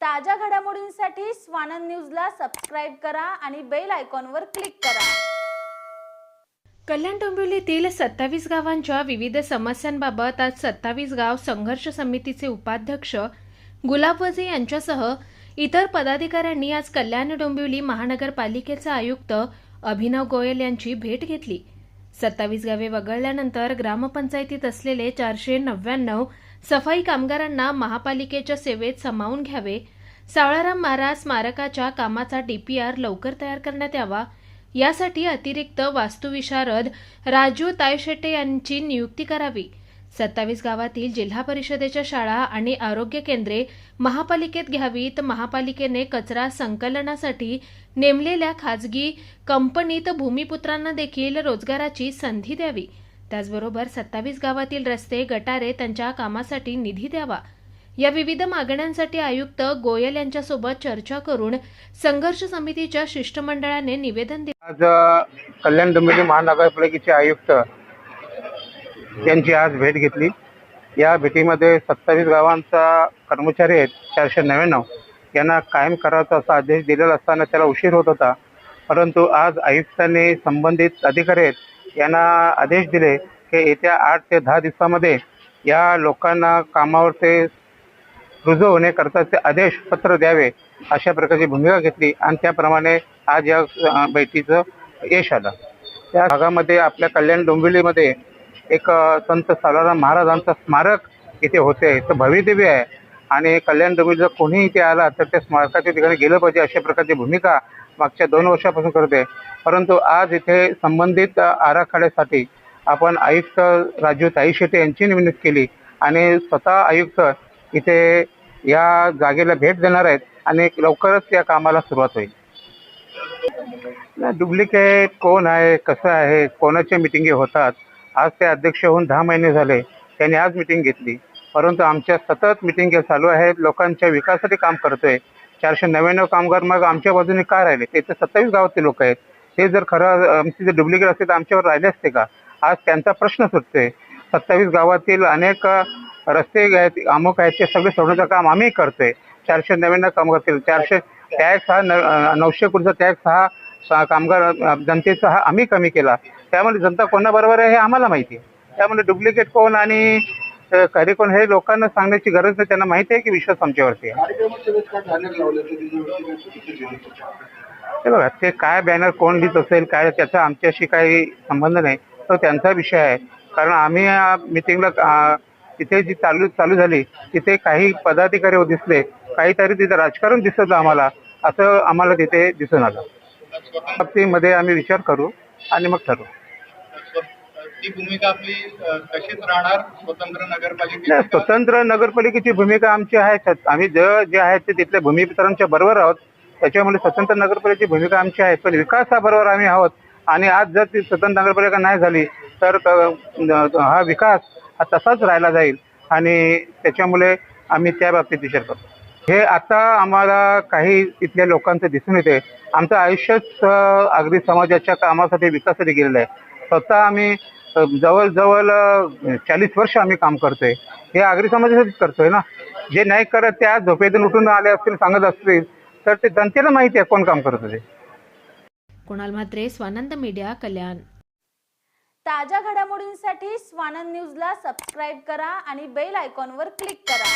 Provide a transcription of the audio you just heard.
ताज्या घडामोडींसाठी स्वानंद न्यूजला सबस्क्राईब करा आणि बेल आयकॉनवर क्लिक करा. कल्याण डोंबिवलीतील सत्तावीस गावांच्या विविध समस्यांबाबत आज सत्तावीस गाव संघर्ष समितीचे उपाध्यक्ष गुलाब वझे यांच्यासह इतर पदाधिकाऱ्यांनी आज कल्याण डोंबिवली महानगरपालिकेचा आयुक्त अभिनव गोयल यांची भेट घेतली. सत्तावीस गावे वगळल्यानंतर ग्रामपंचायतीत असलेले चारशे नव्याण्णव सफाई कामगारांना महापालिकेच्या सेवेत सामावून घ्यावे. सावळाराम महाराज स्मारकाच्या कामाचा डीपीआर लवकर तयार करण्यात यावा. यासाठी अतिरिक्त वास्तुविशारद राजू तायशेटे यांची नियुक्ती करावी. सत्तावीस गावातील जिल्हा परिषदेच्या शाळा आणि आरोग्य केंद्रे महापालिकेत घ्यावीत. महापालिकेने कचरा संकलनासाठी नेमलेल्या खाजगी कंपनीत भूमिपुत्रांना देखील रोजगाराची संधी द्यावी. त्याचबरोबर सत्तावीस गावातील रस्ते गटारे त्यांच्या कामासाठी निधी द्यावा. या विविध मागण्यांसाठी आयुक्त गोयल यांच्यासोबत चर्चा करून संघर्ष समितीच्या शिष्टमंडळाने निवेदन दिले. आज कल्याण डोंबिवली महानगरपालिकेचे आयुक्त यांची आज भेट घेतली. या भेटीमध्ये सत्तावीस गावांचा कर्मचारी आहेत चारशे नव्याण्णव. यांना कायम करायचा असा आदेश दिलेला असताना त्याला उशीर होत होता. परंतु आज आयुक्तांनी संबंधित अधिकारी आहेत यांना आदेश दिले की येत्या आठ ते दहा दिवसामध्ये या लोकांना कामावर ते रुजू होण्याकरताचे आदेश पत्र द्यावे अशा प्रकारची भूमिका घेतली आणि त्याप्रमाणे आज या बैठकीचं यश आलं. त्या भागामध्ये आपल्या कल्याण डोंबिवलीमध्ये एक संत सालाराम महाराजांचं स्मारक इथे होते. तर भव्यदेवी आहे. आणि कल्याण डोंबिवली जर कोणी इथे आला तर त्या स्मारकाच्या ठिकाणी गेलं पाहिजे अशा प्रकारची भूमिका मागच्या दोन वर्षापासून करते परंतु आज इथे संबंधित आराखड्यासाठी आपण आयुक्त राजू ताईशेटे यांची नेमणूक केली आणि स्वतः आयुक्त इथे या जागेला भेट देणार आहेत आणि लवकरच या कामाला सुरुवात होईल. डुप्लिकेट कोण आहे कसं आहे कोणाच्या मिटिंगी होतात? आज ते अध्यक्ष होऊन दहा महिने झाले त्यांनी आज मिटिंग घेतली. परंतु आमच्या सतत मिटिंग चालू आहेत लोकांच्या विकासासाठी काम करतोय. चारशे नव्याण्णव कामगार मग आमच्या बाजूने का राहिले? ते तर सत्तावीस गावातले लोक आहेत. ते जर खरं आमचे जर डुप्लिकेट असते तर आमच्यावर राहिले असते का? आज त्यांचा प्रश्न सुटतोय. सत्तावीस गावातील अनेक रस्ते आहेत अमुक आहेत ते सगळे सोडण्याचं काम आम्ही करतोय. चारशे नव्याण्णव कामगार केले. चारशे टॅक्स हा नऊशे कोटीचा टॅक्स हा कामगार जनतेचा हा आम्ही कमी केला. त्यामुळे जनता कोणाबरोबर आहे हे आम्हाला माहिती आहे. त्यामुळे डुप्लिकेट कोण आणि तर खरे हे लोकांना सांगण्याची गरज नाही त्यांना माहिती आहे की विश्वास आमच्यावरती आहे. हे बघा ते काय बॅनर कोण लिहित असेल काय त्याचा आमच्याशी काही संबंध नाही तो त्यांचा विषय आहे. कारण आम्ही या मिटिंगला तिथे जी चालू चालू झाली तिथे काही पदाधिकारी हो दिसले काहीतरी तिथे राजकारण दिसत आम्हाला असं आम्हाला तिथे दिसून आलं. बाबतीमध्ये आम्ही विचार करू आणि मग ठरवू. ती भूमिका आपली तशीच राहणार स्वतंत्र नाही, नगरपालिकेची स्वतंत्र नगरपालिकेची भूमिका आमची आहे. आम्ही ज जे आहेत ते तिथल्या भूमिपुत्रांच्या बरोबर आहोत. त्याच्यामुळे स्वतंत्र नगरपालिकेची भूमिका आमची आहे. पण विकासाबरोबर आम्ही आहोत. आणि आज जर ती स्वतंत्र नगरपालिका नाही झाली तर हा विकास हा तसाच राहिला जाईल. आणि त्याच्यामुळे आम्ही त्या बाबतीत विचार करतो. हे आता आम्हाला काही इथल्या लोकांचं दिसून येते आमचं आयुष्यच आगरी समाजाच्या कामासाठी विकासासाठी गेलेलं आहे. स्वतः आम्ही जवळजवळ चाळीस वर्ष आम्ही काम करतोय. हे आगरी समाजासाठीच करतोय ना? जे नाही करत ते आज झोपेतून उठून आले असतील सांगत असतील तर ते जनतेला माहिती आहे कोण काम करत ते कुणाल म्हात्रे स्वानंद मीडिया कल्याण. ताज्या घडामोडींसाठी स्वानंद न्यूजला सबस्क्राईब करा आणि बेल आयकॉनवर क्लिक करा.